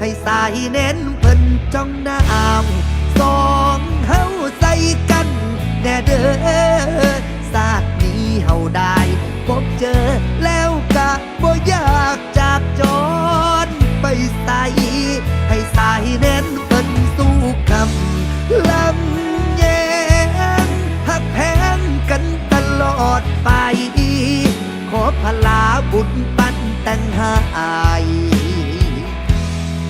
ให้สายเน้นเพิ่นจ้องน้ำสองเฮาใส่กัน แน่เด้อศาสตร์นี้เฮาได้พบเจอแล้วกะบ่อยากจากจรไปใส่ให้สายเน้นเพิ่นสู้คำลำแยงหักแพงกันตลอดไป ขอพลาบุญปันแต่งหาย